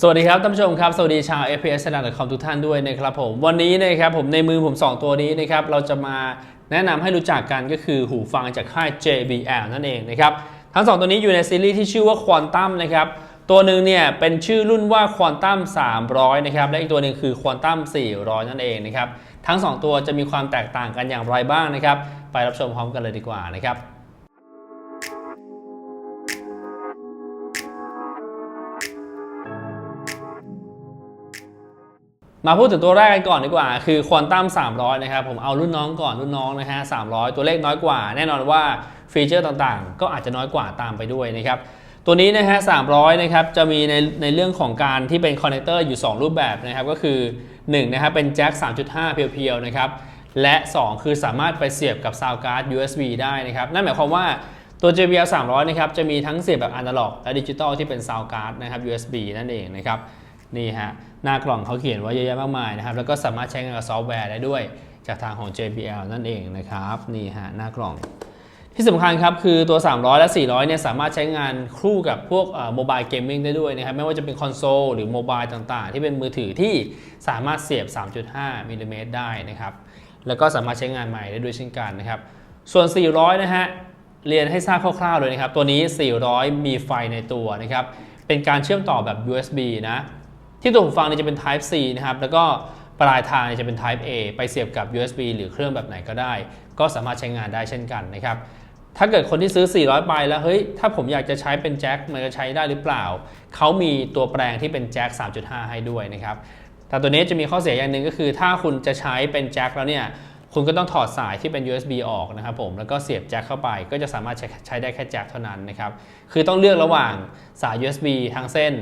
สวัสดีครับท่านผู้ชมครับ สวัสดีชาว FPS ช n คอมทุกท่านด้วยนะครับผมวันนี้นะครับผมในมือผม 2 ตัวนี้นะครับเราจะมาแนะนำให้รู้จักกันก็คือหูฟังจากค่าย JBL นั่นเองนะครับทั้ง 2 ตัวนี้อยู่ในซีรีส์ที่ชื่อว่า Quantum นะครับตัวหนึ่งเนี่ยเป็นชื่อรุ่นว่า Quantum 300นะครับและอีกตัวหนึ่งคือ Quantum 400 นั่นเองนะครับทั้ง 2 ตัวจะมีความแตกต่างกันอย่างไรบ้างนะครับไปรับชมพร้อมกันเลยดีกว่านะครับ มาพูดถึงตัวแรกกันก่อนดีกว่า คือควอนตัม300 นะครับ ผมเอารุ่นน้องก่อนรุ่นน้องนะฮะ300 ตัวเลขน้อยกว่า แน่นอนว่าฟีเจอร์ต่างๆ ก็อาจจะน้อยกว่าตามไปด้วยนะครับตัวนี้นะฮะ300 นะครับ จะมีในในเรื่องของการที่เป็นคอนเนคเตอร์อยู่ 2 รูปแบบนะครับ ก็คือ 1 นะครับ เป็นแจ็ค3.5 เพียวๆ นะครับ และ 2 คือสามารถไปเสียบกับซาวการ์ด USB ได้นะครับ นั่นหมายความว่าตัว JBL 300 นะครับ จะมีทั้งเสียบแบบอนาล็อกและดิจิตอลที่เป็นซาวการ์ดนะครับ USB นั่นเองนะครับ นี่ฮะ หน้ากล่องเขาเขียนไว้เยอะแยะมากมายนะครับ แล้วก็สามารถใช้งานกับซอฟต์แวร์ได้ด้วยจากทางของ JBL นั่นเองนะครับนี่ฮะหน้ากล่อง ที่สำคัญครับคือตัว 300 และ 400 เนี่ยสามารถใช้งานคู่กับพวกโมบายเกมมิ่งได้ด้วยนะครับ ไม่ว่าจะเป็นคอนโซลหรือโมบายต่างๆ ที่เป็นมือถือที่สามารถเสียบ 3.5มิลลิเมตรได้นะครับ แล้วก็สามารถใช้งานใหม่ได้ด้วยเช่นกันนะครับ ส่วน 400 นะฮะเรียนให้ทราบคร่าวๆเลยนะครับ ตัวนี้ 400 มีไฟในตัวนะครับ เป็นการเชื่อมต่อแบบ USB นะ ที่ตัวหูฟังเนี่ยจะเป็น Type C นะครับ แล้วก็ปลายทางจะเป็น Type A ไปเสียบกับ USB หรือเครื่องแบบไหนก็ได้ ก็สามารถใช้งานได้เช่นกันนะครับ ถ้าเกิดคนที่ซื้อ 400ไปแล้ว เฮ้ย ถ้าผมอยากจะใช้เป็นแจ็ค มันจะใช้ได้หรือเปล่า เขามีตัวแปลงที่เป็นแจ็ค 3.5 ให้ด้วยนะครับ แต่ตัวนี้จะมีข้อเสียอย่างหนึ่งก็คือ ถ้าคุณจะใช้เป็นแจ็คแล้วเนี่ย คุณก็ต้องถอดสายที่เป็น USB ออกนะครับผมแล้วก็เสียบแจ็คเข้าไป ก็จะสามารถใช้ใช้ได้แค่แจ็คเท่านั้นนะครับคือต้องเลือกระหว่างสาย USB ทางเส้น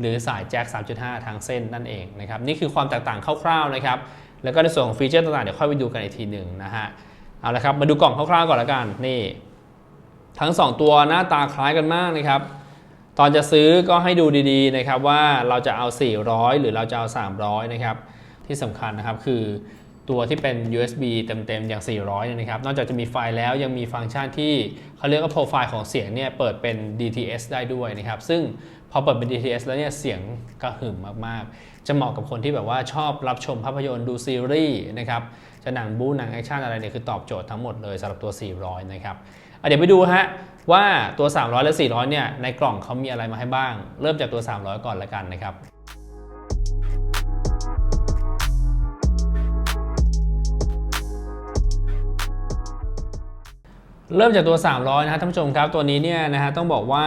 หรือสายแจ็ค3.5 ทางเส้นนั่นเองนะครับนี่คือความแตกต่างคร่าวๆนะครับแล้วก็ในส่วนของฟีเจอร์ต่างๆเดี๋ยวค่อยไปดูกันอีกทีหนึ่งนะฮะเอาละครับมาดูกล่องคร่าวๆก่อนละกันนี่ ทั้ง 2 ตัวหน้าตาคล้ายกันมากนะครับตอนจะซื้อก็ให้ดูดีๆนะครับว่าเราจะเอา 400 หรือเราจะเอา 300 นะครับที่สำคัญนะครับคือ ตัวที่เป็น USB เต็มๆ อย่าง 400เนี่ยนะครับ นอกจากจะมีไฟล์แล้วยังมีฟังก์ชันที่เขาเรียกว่าโปรไฟล์ของเสียงเนี่ยเปิดเป็น DTS ได้ด้วยนะครับ ซึ่งพอเปิดเป็น DTS แล้วเนี่ยเสียงกระหึ่มมากๆ จะเหมาะกับคนที่แบบว่าชอบรับชมภาพยนตร์ดูซีรีส์นะครับ จะหนังบู๊หนังแอคชั่นอะไรเนี่ยคือตอบโจทย์ทั้งหมดเลยสำหรับตัว 400 นะครับเดี๋ยวไปดูฮะว่าตัว 300 และ 400 เนี่ยในกล่องเขามีอะไรมาให้บ้าง เริ่มจากตัว 300 ก่อนละกันนะครับ เริ่มจากตัว 300 นะครับท่านผู้ชมครับ ตัวนี้เนี่ยนะฮะต้องบอกว่า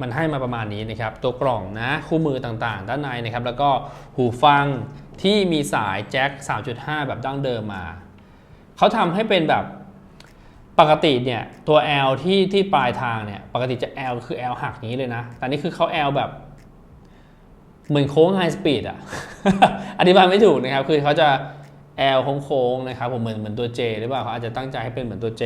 มันให้มาประมาณนี้นะครับ ตัวกล่องนะ คู่มือต่างๆ ด้านในนะครับ แล้วก็หูฟังที่มีสายแจ็ค 3.5 แบบดั้งเดิมมา เขาทำให้เป็นแบบปกติเนี่ย ตัว L ที่ที่ปลายทางเนี่ย ปกติจะ L คือ L หักนี้เลยนะ แต่นี่คือเขา L แบบ เหมือนโค้งไฮสปีดอะ อธิบายไม่ถูกนะครับ คือเขาจะ L โค้งๆนะครับผมเหมือนเหมือนตัว J หรือเปล่าเขาอาจจะตั้งใจให้เป็นเหมือนตัว J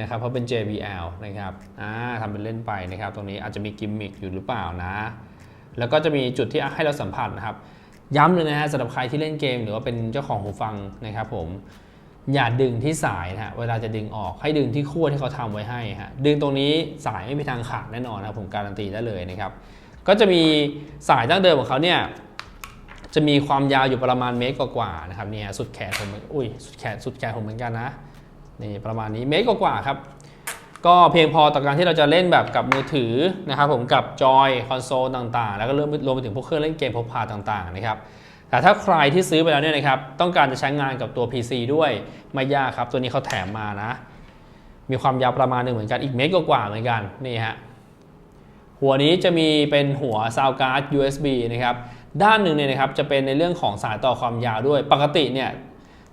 นะครับเพราะเป็น JBL นะครับอ่าทำเป็นเล่นไปนะครับ ตรงนี้อาจจะมีกิมมิคอยู่หรือเปล่านะ แล้วก็จะมีจุดที่ให้เราสัมผัสนะครับ ย้ำเลยนะฮะสำหรับใครที่เล่นเกม หรือว่าเป็นเจ้าของหูฟังนะครับผมอย่าดึงที่สายนะฮะเวลาจะดึงออกให้ดึงที่ขั้วที่เขาทำไว้ให้ฮะดึงตรงนี้สายไม่มีทางขาดแน่นอนนะผมการันตีได้เลยนะครับ ก็จะมีสายดั้งเดิมของเขาเนี่ย จะมีความยาวอยู่ประมาณเมตรกว่าๆนะครับเนี่ยสุดแขนผมอุ้ยสุดแขนสุดแขนผมเหมือนกันนะนี่ประมาณนี้เมตรกว่าๆครับก็เพียงพอต่อการที่เราจะเล่นแบบกับมือถือนะครับผมกับจอยคอนโซลต่างๆ แล้วก็เริ่มรวมไปถึงพวกเครื่องเล่นเกมพกพาต่างๆนะครับแต่ถ้าใครที่ซื้อไปแล้วเนี่ยนะครับต้องการจะใช้งานกับตัว PC ด้วยไม่ยากครับตัวนี้เขาแถมมานะ มีความยาวประมาณหนึ่งเหมือนกันอีกเมตรกว่าๆเหมือนกันนี่ฮะหัวนี้จะมีเป็นหัวซาวการ์ด USB นะครับ ด้านหนึ่งเนี่ยนะครับจะเป็นในเรื่องของสายต่อความยาวด้วย ปกติเนี่ย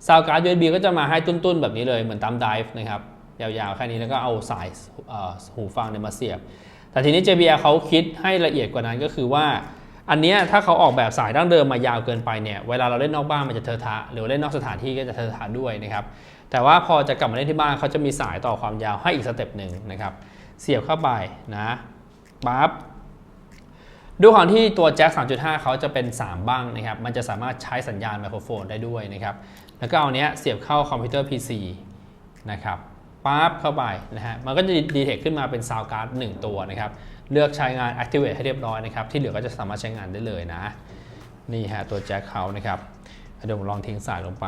ซาวการ์ด USB ก็จะมาให้ตุ้นๆ แบบนี้เลยเหมือนตามไดฟ์นะครับยาวๆ แค่นี้แล้วก็เอาสายหูฟังเนี่ยมาเสียบ แต่ทีนี้ JBL เขาคิดให้ละเอียดกว่านั้นก็คือว่า อันนี้ถ้าเขาออกแบบสายดั้งเดิมมายาวเกินไปเนี่ยเวลาเราเล่นนอกบ้านมันจะเทอะทะ หรือเล่นนอกสถานที่ก็จะเทอะทะด้วยนะครับแต่ว่าพอจะกลับมาเล่นที่บ้านเขาจะมีสายต่อความยาวให้อีกสเต็ปหนึ่งนะครับเสียบเข้าไปนะปั๊บ ด้วยความที่ตัวแจ็ค3.5 เขาจะเป็น 3 บ้างนะครับ มันจะสามารถใช้สัญญาณไมโครโฟนได้ด้วยนะครับ แล้วก็เอาเนี้ยเสียบเข้าคอมพิวเตอร์ PC นะครับปั๊บเข้าไปนะฮะ มันก็จะดีเทคขึ้นมาเป็นซาวการ์ดหนึ่งตัวนะครับ เลือกใช้งาน activate ให้เรียบร้อยนะครับ ที่เหลือก็จะสามารถใช้งานได้เลยนะ นี่ฮะตัวแจ็คเขานะครับ เดี๋ยวผมลองทิ้งสายลงไป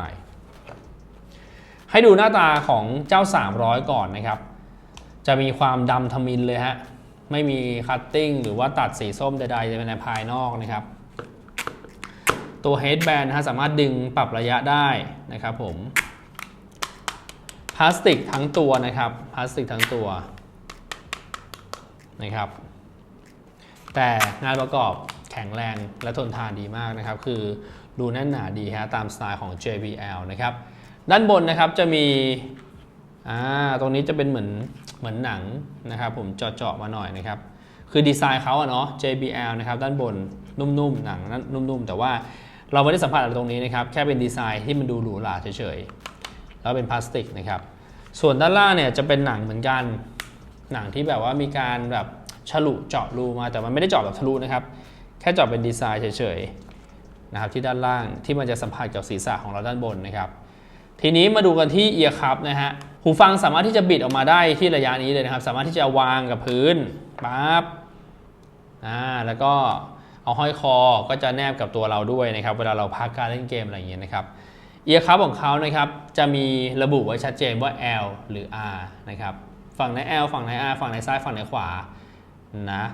ให้ดูหน้าตาของเจ้า 300 ก่อนนะครับ จะมีความดำทมินเลยฮะ ไม่มีคัตติ้งหรือว่าตัดสีส้มใดๆในภายนอกนะครับ ตัว headband นะฮะสามารถดึงปรับระยะได้นะครับผมพลาสติกทั้งตัวนะครับพลาสติกทั้งตัวนะครับ แต่งานประกอบแข็งแรงและทนทานดีมากนะครับ คือดูแน่นหนาดีฮะตามสไตล์ของ JBL นะครับ ด้านบนนะครับจะมีอ่าตรงนี้จะเป็นเหมือน เหมือนหนังนะครับผมเจาะๆมาหน่อยนะครับคือดีไซน์เขาอะเนาะ JBL นะครับด้านบนนุ่มๆหนังนั้นนุ่มๆ แต่ว่าเราไม่ได้สัมผัสอะไรตรงนี้นะครับ แค่เป็นดีไซน์ที่มันดูหรูหราเฉยๆ แล้วเป็นพลาสติกนะครับ ส่วนด้านล่างเนี่ยจะเป็นหนังเหมือนกัน หนังที่แบบว่ามีการแบบฉลุเจาะรูมา แต่มันไม่ได้เจาะแบบทะลุนะครับ แค่เจาะเป็นดีไซน์เฉยๆนะครับที่ด้านล่างที่มันจะสัมผัสกับศีรษะของเราด้านบนนะครับ ทีนี้มาดูกันที่เอียร์คัพนะฮะ หูฟังสามารถที่จะบิดออกมาได้ที่ระยะนี้เลยนะครับ สามารถที่จะวางกับพื้นปั๊บอ่าแล้วก็เอาห้อยคอก็จะแนบกับตัวเราด้วยนะครับ เวลาเราพักการเล่นเกมอะไรอย่างเงี้ยนะครับเอียร์คัพของเขานะครับจะมีระบุไว้ชัดเจนว่า L หรือ R นะครับฝั่งใน L ฝั่งใน R ฝั่งในซ้ายฝั่งในขวานะ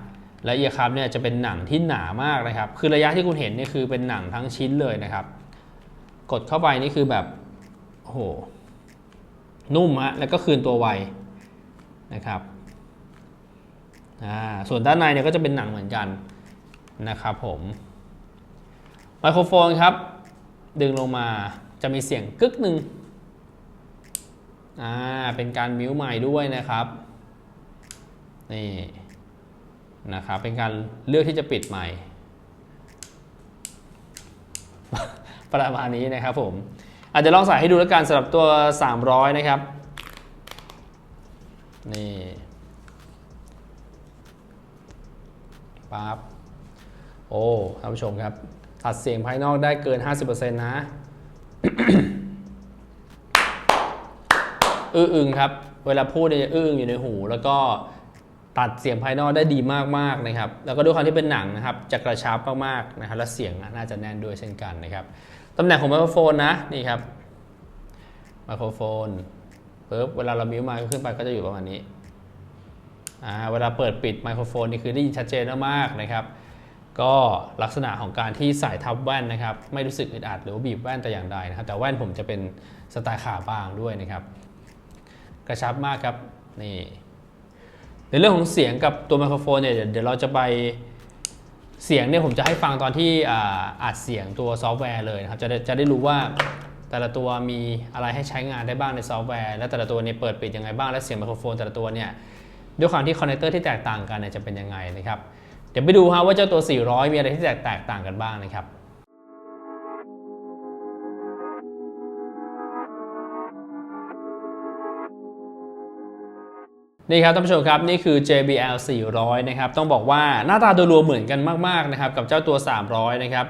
และเอียร์คัพเนี่ยจะเป็นหนังที่หนามากนะครับ คือระยะที่คุณเห็นเนี่ยคือเป็นหนังทั้งชิ้นเลยนะครับ กดเข้าไปนี่คือแบบโอ้โห นุ่มฮะแล้วก็คืนตัวไวนะครับอ่าส่วนด้านในเนี่ยก็จะเป็นหนังเหมือนกันนะครับผมไมโครโฟนครับ ดึงลงมาจะมีเสียงกึกหนึ่งอ่าเป็นการมิวใหม่ด้วยนะครับนี่นะครับเป็นการเลือกที่จะปิดใหม่ประมาณนี้นะครับผม อาจจะลองใส่ให้ดูแล้วกันสำหรับตัว 300 นะครับ นี่ปั๊บโอ้ท่านผู้ชมครับ ตัดเสียงภายนอกได้เกิน 50%นะอื้ออึงครับ เวลาพูดเนี่ยจะอื้ออึงอยู่ในหู แล้วก็ ตัดเสียงภายนอกได้ดีมากๆนะครับ แล้วก็ด้วยความที่เป็นหนังนะครับจะกระชับมากๆนะครับและเสียงน่าจะแน่นด้วยเช่นกันนะครับตำแหน่งของไมโครโฟนนะนี่ครับไมโครโฟนปึ๊บเวลาเรามิวมาขึ้นไปก็จะอยู่ประมาณนี้อ่าเวลาเปิดปิดไมโครโฟนนี่คือได้ยินชัดเจนมากๆนะครับก็ลักษณะของการที่ใส่ทับแว่นนะครับ ไม่รู้สึกอึดอัดหรือบีบแว่นแต่อย่างใดนะครับ แต่แว่นผมจะเป็นสไตล์ขาบางด้วยนะครับ กระชับมากครับนี่ ในเรื่องของเสียงกับตัวไมโครโฟนเนี่ยเดี๋ยวเราจะไปเสียงเนี่ยผมจะให้ฟังตอนที่อ่าอัดเสียงตัวซอฟต์แวร์เลยนะครับจะได้จะได้รู้ว่าแต่ละตัวมีอะไรให้ใช้งานได้บ้างในซอฟต์แวร์ และแต่ละตัวเนี่ยเปิดปิดยังไงบ้างและเสียงไมโครโฟนแต่ละตัวเนี่ยด้วยความที่คอนเนคเตอร์ที่แตกต่างกันเนี่ยจะเป็นยังไงนะครับเดี๋ยวไปดูฮะว่าเจ้าตัว 400 มีอะไรที่แตกต่างกันบ้างนะครับ นี่ครับท่านผู้ชมครับนี่คือ JBL 400 นะครับ ต้องบอกว่าหน้าตาโดยรวมเหมือนกันมากๆนะครับกับเจ้าตัว 300 นะครับ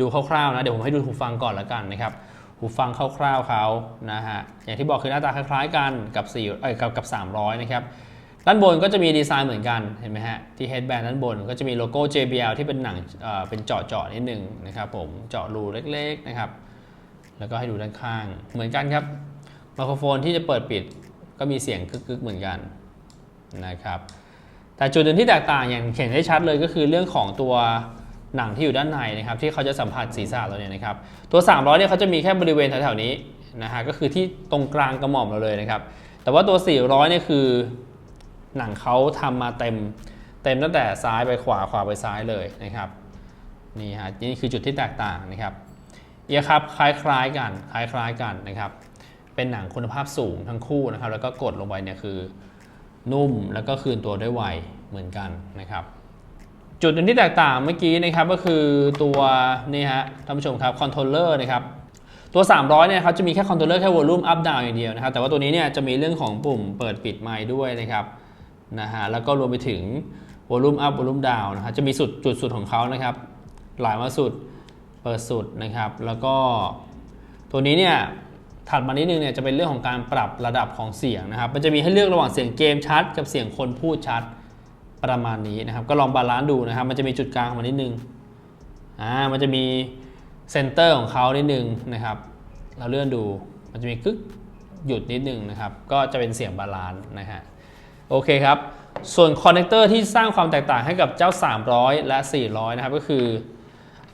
ดูคร่าวๆนะ เดี๋ยวผมให้ดูหูฟังก่อนละกันนะครับ หูฟังคร่าวๆเขานะฮะอย่างที่บอกคือหน้าตาคล้ายๆกันกับ4เอ้ยกับกับ 300 นะครับด้านบนก็จะมีดีไซน์เหมือนกันเห็นไหมฮะที่ headband ด้านบนก็จะมีโลโก้ JBL ที่เป็นหนังเเป็นเจาะเจาะนิดนึงนะครับผมเจาะรูเล็กๆนะครับแล้วก็ให้ดูด้านข้างเหมือนกันครับไมโครโฟนที่จะเปิดปิดก็มีเสียงกึกๆเหมือนกัน นะครับแต่จุดหนึ่งที่แตกต่างอย่างเห็นได้ชัดเลยก็คือเรื่องของตัวหนังที่อยู่ด้านในนะครับที่เขาจะสัมผัสศีรษะเราเนี่ยนะครับตัว 300เนี่ยเขาจะมีแค่บริเวณแถวๆนี้นะฮะก็คือที่ตรงกลางกระหม่อมเราเลยนะครับแต่ว่าตัว 400เนี่ยคือหนังเขาทำมาเต็มเต็มตั้งแต่ซ้ายไปขวาขวาไปซ้ายเลยนะครับนี่ฮะนี่คือจุดที่แตกต่างนะครับเอียครับคล้ายๆกันคล้ายๆกันนะครับเป็นหนังคุณภาพสูงทั้งคู่นะครับแล้วก็กดลงไปเนี่ยคือ นุ่มแล้วก็คืนตัวได้ไวเหมือนกันนะครับ จุดหนึ่งที่แตกต่างเมื่อกี้นะครับก็คือตัวนี่ฮะท่านผู้ชมครับคอนโทรลเลอร์นะครับตัว 300 เนี่ยครับจะมีแค่คอนโทรลเลอร์แค่วอลลุ่มอัพดาวอย่างเดียวนะครับแต่ว่าตัวนี้เนี่ยจะมีเรื่องของปุ่มเปิดปิดไมค์ด้วยนะครับนะฮะแล้วก็รวมไปถึงวอลลุ่มอัพวอลลุ่มดาวนะครับจะมีสุดจุดสุดของเขานะครับ หลายมาสุดเปิดสุดนะครับ แล้วก็ตัวนี้เนี่ย ถัดมานิดนึงเนี่ยจะเป็นเรื่องของการปรับระดับของเสียงนะครับ มันจะมีให้เลือกระหว่างเสียงเกมชัด กับเสียงคนพูดชัดประมาณนี้นะครับ ก็ลองบาลานซ์ดูนะครับ มันจะมีจุดกลางของมันนิดนึงอ่ามันจะมีเซนเตอร์ของเขานิดนึงนะครับ เราเลื่อนดูมันจะมีกึกหยุดนิดนึงนะครับ ก็จะเป็นเสียงบาลานซ์นะฮะโอเคครับ ส่วนคอนเนคเตอร์ที่สร้างความแตกต่างให้กับเจ้า 300 และ 400 นะครับ ก็คือ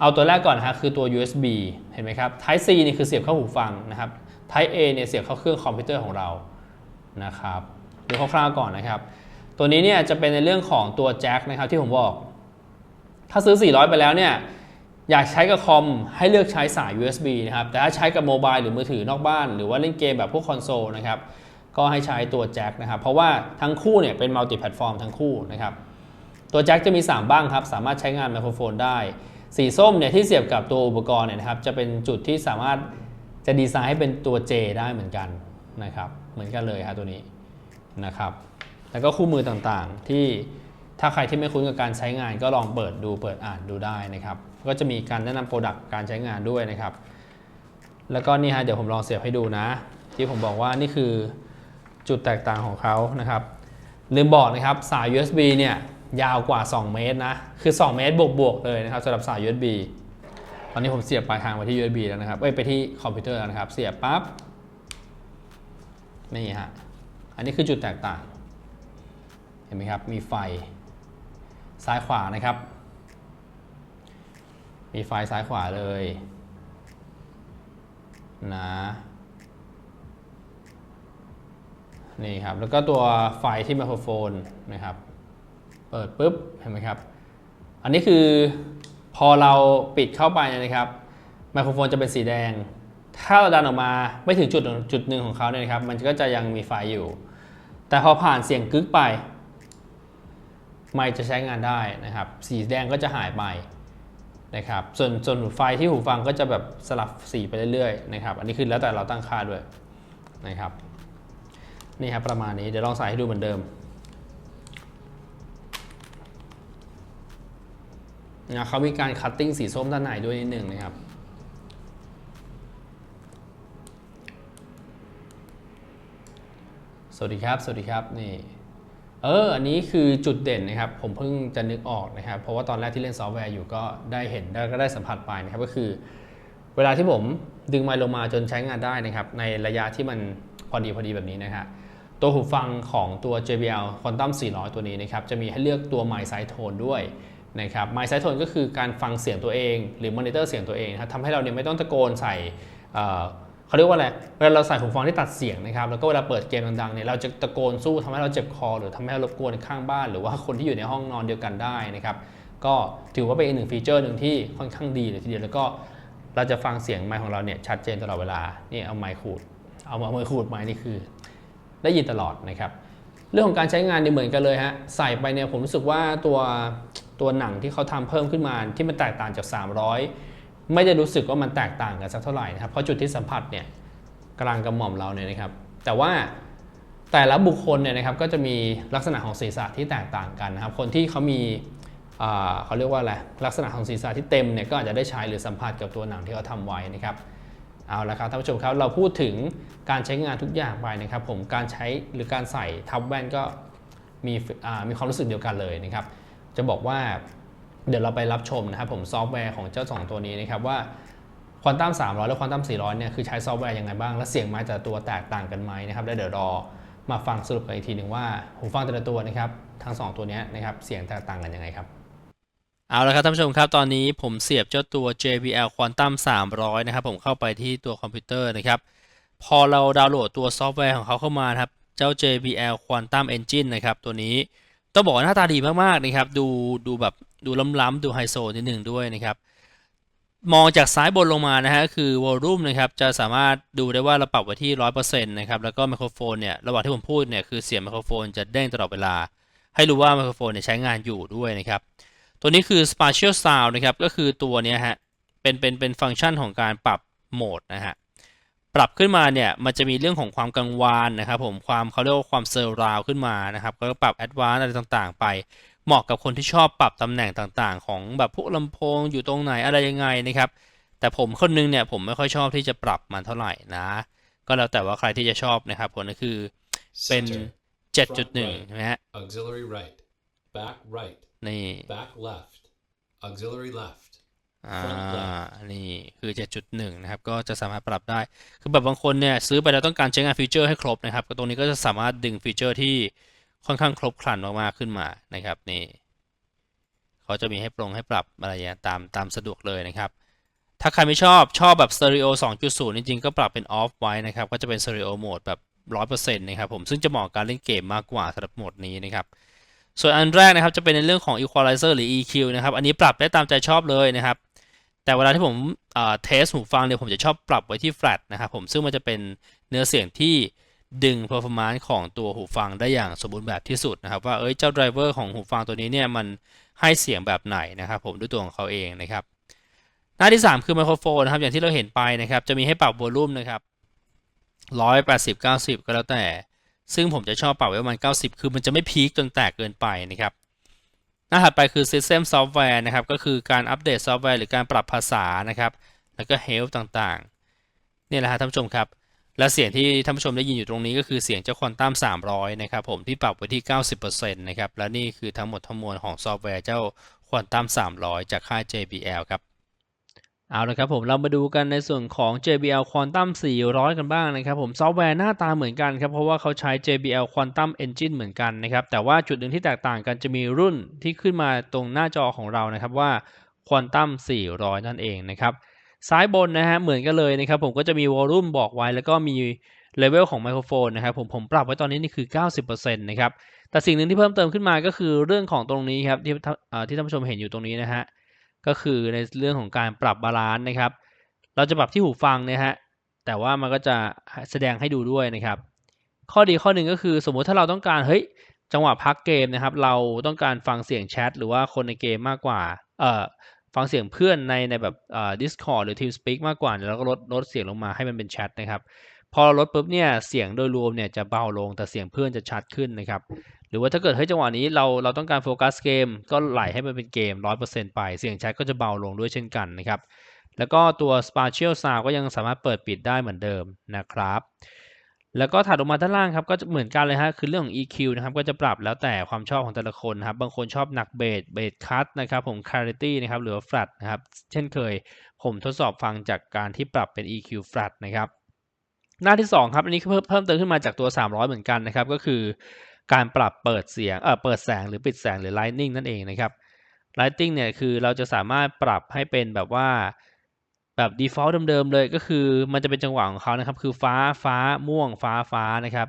เอาตัวแรกก่อนนะฮะคือตัว USB เห็นไหมครับ Type C นี่คือเสียบเข้าหูฟังนะครับ Type A เนี่ยเสียบเข้าเครื่องคอมพิวเตอร์ของเรานะครับดูคร่าวๆก่อนนะครับ ตัวนี้เนี่ยจะเป็นในเรื่องของตัวแจ็คนะครับที่ผมบอก ถ้าซื้อ 400 ไปแล้วเนี่ยอยากใช้กับคอมให้เลือกใช้สาย USB นะครับ แต่ถ้าใช้กับโมบายหรือมือถือนอกบ้าน หรือว่าเล่นเกมแบบพวกคอนโซลนะครับ ก็ให้ใช้ตัวแจ็คนะครับ เพราะว่าทั้งคู่เนี่ยเป็นมัลติแพลตฟอร์มทั้งคู่นะครับ ตัวแจ็คจะมี 3 บ้างครับ สามารถใช้งานไมโครโฟนได้ สีส้มเนี่ยที่เสียบกับตัวอุปกรณ์เนี่ยนะครับ จะเป็นจุดที่สามารถ จะดีไซน์ให้เป็นตัว J ได้เหมือนกันนะครับ เหมือนกันเลยครับตัวนี้นะครับ แล้วก็คู่มือต่างๆ ที่ถ้าใครที่ไม่คุ้นกับการใช้งานก็ลองเปิดดูเปิดอ่านดูได้นะครับ ก็จะมีการแนะนำโปรดักต์การใช้งานด้วยนะครับ แล้วก็นี่ฮะเดี๋ยวผมลองเสียบให้ดูนะ ที่ผมบอกว่านี่คือจุดแตกต่างของเขานะครับลืมบอกนะครับสาย USB เนี่ยยาวกว่า 2 เมตรนะ คือ 2 เมตรบวกๆเลยนะครับสำหรับสาย USB ตอนนี้ผมเสียบปลายทางไปที่ USB แล้วนะครับเอ้ยไปที่คอมพิวเตอร์แล้วนะครับ เสียบปั๊บ นี่ฮะ อันนี้คือจุดแตกต่าง เห็นไหมครับ มีไฟซ้ายขวานะครับ มีไฟซ้ายขวาเลยนะนี่ครับ แล้วก็ตัวไฟที่ไมโครโฟนนะครับ เปิดปุ๊บ เห็นไหมครับ อันนี้คือ พอเราปิดเข้าไปนยนะครับไมโครโฟนจะเป็นสีแดง ถ้าเราดันออกมาไม่ถึงจุดจุดหนึ่งของเขาเนี่ยนะครับ มันก็จะยังมีไฟอยู่ แต่พอผ่านเสียงกึกไปไมค์จะใช้งานได้นะครับ สีแดงก็จะหายไปนะครับ ส่วนส่วนไฟที่หูฟังก็จะแบบสลับสีไปเรื่อยๆนะครับ อันนี้คือแล้วแต่เราตั้งค่าด้วยนะครับ นี่ครับประมาณนี้ เดี๋ยวลองใส่ให้ดูเหมือนเดิม นะเขามีการคัตติ้งสีส้มด้านในด้วยนิดหนึ่งนะครับ สวัสดีครับ สวัสดีครับนี่เออ อันนี้คือจุดเด่นนะครับ ผมเพิ่งจะนึกออกนะครับ เพราะว่าตอนแรกที่เล่นซอฟต์แวร์อยู่ก็ได้เห็นแล้วก็ได้สัมผัสไปนะครับ ก็คือ เวลาที่ผมดึงไมค์ลงมาจนใช้งานได้นะครับ ในระยะที่มันพอดีพอดีแบบนี้นะครับตัวหูฟังของตัว JBL Quantum 400 ตัวนี้นะครับ จะมีให้เลือกตัว Mic Side Tone ด้วย นะครับ Mic Side Tone ก็คือการฟังเสียงตัวเอง หรือมอนิเตอร์เสียงตัวเองนะครับทำให้เราเนี่ยไม่ต้องตะโกนใส่เขาเรียกว่าอะไรเวลาเราใส่หูฟังที่ตัดเสียงนะครับแล้วก็เวลาเปิดเกมดังๆเนี่ยเราจะตะโกนสู้ทำให้เราเจ็บคอ หรือทำให้เรารบกวนข้างบ้าน หรือว่าคนที่อยู่ในห้องนอนเดียวกันได้นะครับก็ถือว่าเป็นอีกหนึ่งฟีเจอร์หนึ่งที่ค่อนข้างดีเลยทีเดียวแล้วก็เราจะฟังเสียงไมค์ของเราเนี่ยชัดเจนตลอดเวลานี่เอาไมค์ขูด เอามามือขูดไมค์นี่คือ ได้ยินตลอดนะครับ เรื่องของการใช้งานเนี่ยเหมือนกันเลยฮะใส่ไปเนี่ยผมรู้สึกว่าตัว ตัวหนังที่เขาทำเพิ่มขึ้นมาที่มันแตกต่างจาก 300 ไม่ได้รู้สึกว่ามันแตกต่างกันสักเท่าไหร่นะครับเพราะจุดที่สัมผัสเนี่ยกลางกระหม่อมเราเนี่ยนะครับ แต่ว่าแต่ละบุคคลเนี่ยนะครับก็จะมีลักษณะของศีรษะที่แตกต่างกันนะครับ คนที่เขามีเขาเรียกว่าอะไรลักษณะของศีรษะที่เต็มเนี่ยก็อาจจะได้ใช้หรือสัมผัสกับตัวหนังที่เขาทำไว้นะครับเอาละครับท่านผู้ชมครับเราพูดถึงการใช้งานทุกอย่างไปนะครับ ผมการใช้หรือการใส่ทับแว่นก็มีมีความรู้สึกเดียวกันเลยนะครับ จะบอกว่าเดี๋ยวเราไปรับชมนะครับผมซอฟต์แวร์ของเจ้าสองตัวนี้นะครับว่าควอนตัม300 และควอนตัม400 เนี่ยคือใช้ซอฟต์แวร์ยังไงบ้าง และเสียงไม้แต่ตัวแตกต่างกันไหมนะครับแล้วเดี๋ยวรอมาฟังสรุปกันอีกทีหนึ่งว่าหูฟังแต่ละตัวนะครับทั้งสองตัวนี้นะครับเสียงแตกต่างกันยังไงครับเอาละครับท่านผู้ชมครับตอนนี้ผมเสียบเจ้าตัว JBL Quantum 300 นะครับผมเข้าไปที่ตัวคอมพิวเตอร์นะครับพอเราดาวน์โหลดตัวซอฟต์แวร์ของเขาเข้ามาครับเจ้า JBL Quantum Engine นะครับตัวนี้ ต้องบอกหน้าตาดีมากๆนะครับ ดูดูแบบดูล้ำๆดูไฮโซนิดหนึ่งด้วยนะครับมองจากซ้ายบนลงมานะฮะคือวอลลุ่มนะครับจะสามารถดูได้ว่าเราปรับไว้ที่ 100%นะครับแล้วก็ไมโครโฟนเนี่ยระหว่างที่ผมพูดเนี่ยคือเสียงไมโครโฟนจะเด้งตลอดเวลา ให้รู้ว่าไมโครโฟนเนี่ยใช้งานอยู่ด้วยนะครับตัวนี้คือ Spatial Sound นะครับก็คือตัวเนี้ยฮะเป็นเป็นเป็นฟังก์ชันของการปรับโหมดนะฮะ ปรับขึ้นมาเนี่ยมันจะมีเรื่องของความกังวานนะครับผมความเขาเรียกว่าความเซอร์ราวขึ้นมานะครับก็ปรับ Advanced อะไรต่างๆ ไปเหมาะกับคนที่ชอบปรับตำแหน่งต่างๆ ของแบบพวกลำโพงอยู่ตรงไหนอะไรยังไงนะครับแต่ผมคนนึงเนี่ยผมไม่ค่อยชอบที่จะปรับมันเท่าไหร่นะก็แล้วแต่ว่าใครที่จะชอบนะครับผลก็คือเป็น Center, 7.1 right, ใช่ไหมฮะ auxiliary right, back right, นี่ back left, auxiliary left. อ่า Front left นี่คือ 7.1 นะครับ ก็จะสามารถปรับได้ คือแบบบางคนเนี่ยซื้อไปแล้วต้องการใช้งานฟีเจอร์ให้ครบนะครับ ก็ตรงนี้ก็จะสามารถดึงฟีเจอร์ที่ค่อนข้างครบครันมากๆขึ้นมานะครับ นี่เขาจะมีให้ปรงให้ปรับอะไรอย่างตามตามสะดวกเลยนะครับ ถ้าใครไม่ชอบชอบแบบสเตอริโอ2.0 จริงๆ ก็ปรับเป็นออฟไว้นะครับ ก็จะเป็นสเตอริโอโหมดแบบ 100%นะครับผม ซึ่งจะเหมาะกับการเล่นเกมมากกว่าสำหรับโหมดนี้นะครับส่วนอันแรกนะครับจะเป็นในเรื่องของ equalizer หรือ EQ นะครับ อันนี้ปรับได้ตามใจชอบเลยนะครับ แต่เวลาที่ผมเทสหูฟังเนี่ยผมจะชอบปรับไว้ที่ flat นะครับผมซึ่งมันจะเป็นเนื้อเสียงที่ดึง performance ของตัวหูฟังได้อย่างสมบูรณ์แบบที่สุดนะครับ ว่าเอ้ยเจ้า driver ของหูฟังตัวนี้เนี่ยมันให้เสียงแบบไหนนะครับ ผมด้วยตัวของเขาเองนะครับ หน้าที่ 3 คือไมโครโฟนนะครับ อย่างที่เราเห็นไปนะครับ จะมีให้ปรับวอลลุ่มนะครับ180 90 ก็แล้วแต่ ซึ่งผมจะชอบปรับไว้ประมาณ 90 คือมันจะไม่พีคจนแตกเกินไปนะครับ หน้าถัดไปคือ System Software นะครับก็คือการอัปเดตซอฟต์แวร์หรือการปรับภาษานะครับ แล้วก็ Help ต่างๆนี่แหละครับท่านผู้ชมครับ และเสียงที่ท่านผู้ชมได้ยินอยู่ตรงนี้ก็คือเสียงเจ้าควอนตัม300 นะครับผมที่ปรับไว้ที่ 90%นะครับและนี่คือทั้งหมดทั้งมวลของซอฟต์แวร์เจ้าควอนตัม300 จากค่าย JBL ครับ เอาละครับผมเรามาดูกันในส่วนของ JBL Quantum 400 กันบ้างนะครับผมซอฟต์แวร์หน้าตาเหมือนกันครับเพราะว่าเขาใช้ JBL Quantum Engine เหมือนกันนะครับแต่ว่าจุดหนึ่งที่แตกต่างกันจะมีรุ่นที่ขึ้นมาตรงหน้าจอของเรานะครับว่า Quantum 400 นั่นเองนะครับซ้ายบนนะฮะเหมือนกันเลยนะครับผมก็จะมีวอลลุ่มบอกไว้แล้วก็มีเลเวลของไมโครโฟนนะครับผมผมปรับไว้ตอนนี้นี่คือ 90%นะครับแต่สิ่งหนึ่งที่เพิ่มเติมขึ้นมาก็คือเรื่องของตรงนี้ครับที่ที่ท่านผู้ชมเห็นอยู่ตรงนี้นะฮะ ก็คือในเรื่องของการปรับบาลานซ์นะครับ เราจะปรับที่หูฟังนะฮะแต่ว่ามันก็จะแสดงให้ดูด้วยนะครับ ข้อดีข้อหนึ่งก็คือสมมุติถ้าเราต้องการเฮ้ยจังหวะพักเกมนะครับ เราต้องการฟังเสียงแชทหรือว่าคนในเกมมากกว่าเอ่อฟังเสียงเพื่อนในในแบบเอ่อ Discord หรือ TeamSpeak มากกว่าแล้วก็ลดลดเสียงลงมาให้มันเป็นแชทนะครับพอเราลดปุ๊บเนี่ยเสียงโดยรวมเนี่ยจะเบาลงแต่เสียงเพื่อนจะชัดขึ้นนะครับ รือว่าถ้าเกิดเฮ้ยจังหวะนี้เราเราต้องการโฟกัสเกม ก็ไหลให้มันเป็นเกม 100%ไป เสียงแชทก็จะเบาลงด้วยเช่นกันนะครับ แล้วก็ตัว Spatial Sound ก็ยังสามารถเปิดปิดได้เหมือนเดิมนะครับ แล้วก็ถัดลงมาด้านล่างครับก็จะเหมือนกันเลยฮะคือเรื่องของ EQ นะครับก็จะปรับแล้วแต่ความชอบของแต่ละคนนะครับบางคนชอบหนักเบสเบสคัตนะครับผม Clarity นะครับหรือว่า Flat นะครับเช่นเคยผมทดสอบฟังจากการที่ปรับเป็น EQ Flat นะครับหน้าที่ 2 ครับ อันนี้เพิ่มเพิ่มเติมขึ้นมาจากตัว 300 เหมือนกันนะครับ ก็คือ การปรับเปิดเสียงเอ่อเปิดแสงหรือปิดแสงหรือ Lightning นั่นเองนะครับ Lighting เนี่ยคือเราจะสามารถปรับให้เป็นแบบว่าแบบ default เดิมๆเลยก็คือมันจะเป็นจังหวะของเขานะครับ คือฟ้าฟ้าม่วงฟ้าฟ้านะครับ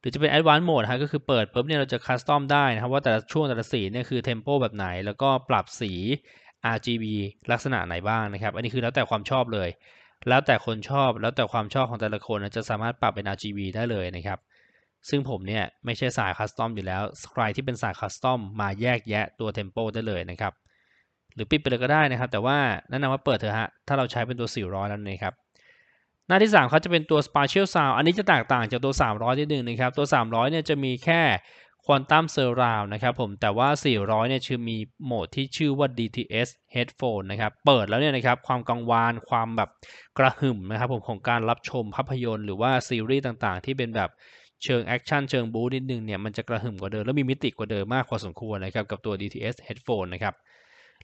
หรือจะเป็น advanced mode ฮะก็คือเปิดปุ๊บเนี่ยเราจะ custom ได้นะครับ ว่าแต่ละช่วงแต่ละสีเนี่ยคือ tempo แบบไหน แล้วก็ปรับสี RGB ลักษณะไหนบ้างนะครับ อันนี้คือแล้วแต่ความชอบเลย แล้วแต่คนชอบแล้วแต่ความชอบของแต่ละคนนะจะสามารถปรับเป็น RGB ได้เลยนะครับ ซึ่งผมเนี่ยไม่ใช่สายคัสตอมอยู่แล้ว ใครที่เป็นสายคัสตอมมาแยกแยะตัวเทมโปได้เลยนะครับ หรือปิดไปเลยก็ได้นะครับ แต่ว่าแนะนำว่าเปิดเถอะฮะ ถ้าเราใช้เป็นตัว 400 แล้วนะครับ หน้าที่ 3เขาจะเป็นตัว Spatial Sound อันนี้จะแตกต่างจากตัว 300 นิดนึงนะครับ ตัว 300 เนี่ยจะมีแค่ Quantum Surround นะครับผม แต่ว่า 400 เนี่ยชื่อมีโหมดที่ชื่อว่า DTS Headphone นะครับ เปิดแล้วเนี่ยนะครับความกังวานความแบบกระหึ่มนะครับผมของการรับชมภาพยนตร์หรือว่าซีรีส์ต่างๆ ที่เป็นแบบ เชิงแอคชั่นเชิงบู๊นิดนึงเนี่ยมันจะกระหึ่มกว่าเดิม แล้วมีมิติกว่าเดิมมากพอสมควรนะครับกับตัว DTS Headphone นะครับ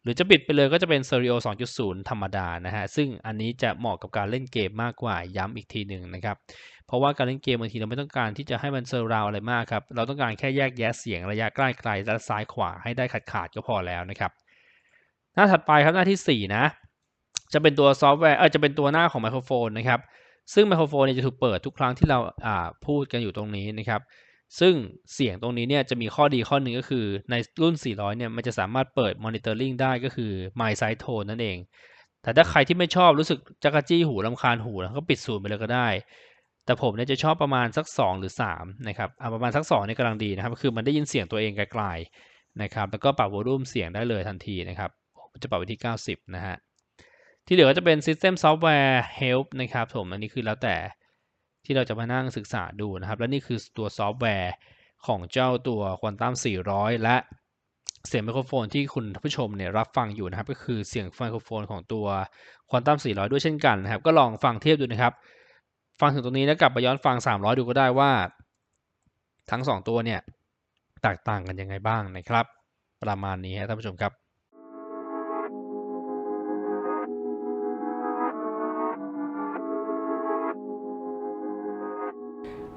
หรือจะปิดไปเลยก็จะเป็น Stereo 2.0 ธรรมดานะฮะ ซึ่งอันนี้จะเหมาะกับการเล่นเกมมากกว่าย้ำอีกทีหนึ่งนะครับ เพราะว่าการเล่นเกมบางทีเราไม่ต้องการที่จะให้มันเซอร์ราวอะไรมากครับ เราต้องการแค่แยกแยะเสียงระยะใกล้ไกลและซ้ายขวาให้ได้ขาดขาดก็พอแล้วนะครับ หน้าถัดไปครับหน้าที่ 4 นะ จะเป็นตัวซอฟต์แวร์เออจะเป็นตัวหน้าของไมโครโฟนนะครับ ซึ่งไมโครโฟนเนี่ยจะถูกเปิดทุกครั้งที่เราพูดกันอยู่ตรงนี้นะครับ ซึ่งเสียงตรงนี้เนี่ยจะมีข้อดีข้อหนึ่งก็คือในรุ่น 400 เนี่ยมันจะสามารถเปิด monitoring ได้ก็คือ my side tone นั่นเอง แต่ถ้าใครที่ไม่ชอบรู้สึกจักรจี้หูลำคาญหูนะก็ปิดศูนย์ไปเลยก็ได้ แต่ผมเนี่ยจะชอบประมาณสัก 2 หรือ3นะครับเอาประมาณสัก2เนี่ยกำลังดีนะครับ คือมันได้ยินเสียงตัวเองไกลๆนะครับ แล้วก็ปรับวอลลุ่มเสียงได้เลยทันทีนะครับ ผมจะปรับไปที่ 90 นะฮะ ที่เหลือก็จะเป็น System Software Help นะครับผมอันนี้คือแล้วแต่ที่เราจะมานั่งศึกษาดูนะครับ และนี่คือตัวซอฟต์แวร์ของเจ้าตัว Quantum 400 และเสียงไมโครโฟนที่คุณผู้ชมเนี่ยรับฟังอยู่นะครับ ก็คือเสียงไมโครโฟนของตัว Quantum 400 ด้วยเช่นกันนะครับ ก็ลองฟังเทียบดูนะครับ ฟังถึงตรงนี้แล้วกลับไปย้อนฟัง 300 ดูก็ได้ว่า ทั้ง 2 ตัวเนี่ยแตกต่างกันยังไงบ้างนะครับ ประมาณนี้ฮะท่านผู้ชมครับ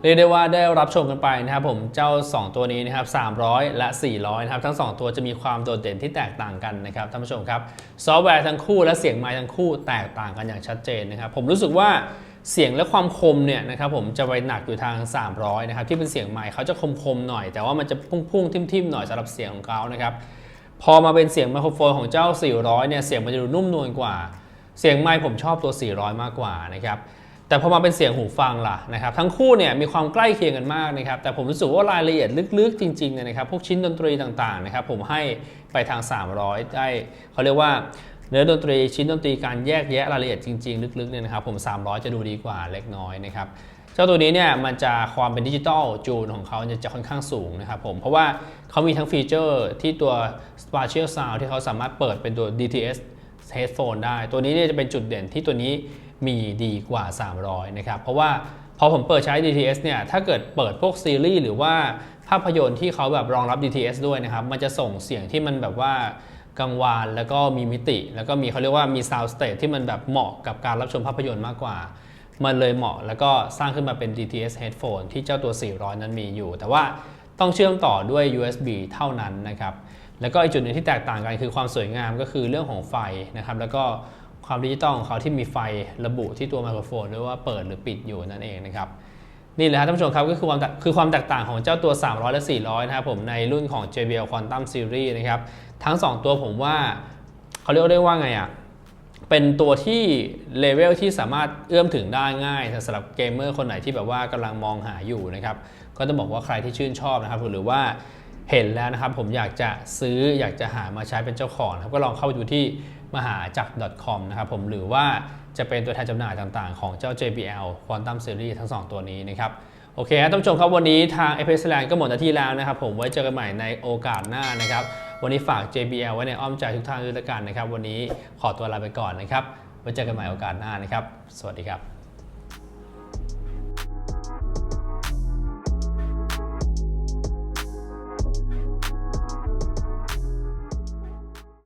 เรียกได้ว่าได้รับชมกันไปนะครับผมเจ้า 2 ตัวนี้นะครับ300 และ 400นะครับทั้ง 2 ตัวจะมีความโดดเด่นที่แตกต่างกันนะครับท่านผู้ชมครับซอฟต์แวร์ทั้งคู่และเสียงไมค์ทั้งคู่แตกต่างกันอย่างชัดเจนนะครับผมรู้สึกว่าเสียงและความคมเนี่ยนะครับผมจะไปหนักอยู่ทาง 300นะครับที่เป็นเสียงไมค์เขาจะคมๆหน่อย แต่ว่ามันจะพุ่งๆทิ่มๆหน่อยสำหรับเสียงของเขานะครับพอมาเป็นเสียงไมโครโฟนของเจ้า 400เนี่ยเสียงมันจะดูนุ่มนวลกว่า เสียงไมค์ผมชอบตัว 400 มากกว่านะครับ แต่พอมาเป็นเสียงหูฟังล่ะนะครับทั้งคู่เนี่ยมีความใกล้เคียงกันมากนะครับแต่ผมรู้สึกว่ารายละเอียดลึกๆ จริงๆเนี่ยนะครับพวกชิ้นดนตรีต่างๆนะครับผมให้ไปทาง 300 ได้เขาเรียกว่าเนื้อดนตรีชิ้นดนตรีการแยกแยะรายละเอียดจริงๆ ลึกๆเนี่ยนะครับผม 300 จะดูดีกว่าเล็กน้อยนะครับเจ้าตัวนี้เนี่ยมันจะความเป็นดิจิตอลจูนของเขาจะค่อนข้างสูงนะครับผมเพราะว่าเขามีทั้งฟีเจอร์ที่ตัว Spatial Sound ที่เขาสามารถเปิดเป็นตัว DTS headphone ได้ ตัวนี้เนี่ยจะเป็นจุดเด่นที่ตัวนี้ มีดีกว่า 300 นะครับ เพราะว่าพอผมเปิดใช้ DTS เนี่ย ถ้าเกิดเปิดพวกซีรีส์หรือว่าภาพยนตร์ที่เขาแบบรองรับ DTS ด้วยนะครับ มันจะส่งเสียงที่มันแบบว่ากังวานแล้วก็มีมิติ แล้วก็มีเขาเรียกว่ามี sound state ที่มันแบบเหมาะกับการรับชมภาพยนตร์มากกว่า มันเลยเหมาะแล้วก็สร้างขึ้นมาเป็น DTS headphone ที่เจ้าตัว 400 นั้นมีอยู่ แต่ว่าต้องเชื่อมต่อด้วย USB เท่านั้นนะครับ แล้วก็อีกจุดหนึ่งที่แตกต่างกันคือความสวยงามก็คือเรื่องของไฟนะครับ แล้วก็ ความดิจิตอลของเขาที่มีไฟระบุที่ตัวไมโครโฟนด้วยว่าเปิดหรือปิดอยู่นั่นเองนะครับนี่แหละครับท่านผู้ชมครับก็คือความคือความแตกต่างของเจ้าตัว 300 และ 400 นะครับผมในรุ่นของ JBL Quantum Series นะครับทั้ง 2 ตัวผมว่าเขาเรียกได้ว่าไงอะเป็นตัวที่เลเวลที่สามารถเอื้อมถึงได้ง่ายสำหรับเกมเมอร์คนไหนที่แบบว่ากำลังมองหาอยู่นะครับก็ต้องบอกว่าใครที่ชื่นชอบนะครับหรือว่าเห็นแล้วนะครับผมอยากจะซื้ออยากจะหามาใช้เป็นเจ้าของนะครับก็ลองเข้าไปดูที่ มหาจักร .com นะครับผมหรือว่าจะเป็นตัวแทนจำหน่ายต่างๆ ของเจ้า JBL Quantum Series ทั้ง 2 ตัวนี้นะครับ โอเคครับท่านผู้ชมครับ วันนี้ทาง a p s l a n d ก็หมดหน้าที่แล้วนะครับ ผมไว้เจอกันใหม่ในโอกาสหน้านะครับ วันนี้ฝาก JBL ไว้ในอ้อมใจทุกท่านด้วยละกันนะครับ วันนี้ขอตัวลาไปก่อนนะครับไว้เจอกันใหม่โอกาสหน้านะครับ สวัสดีครับ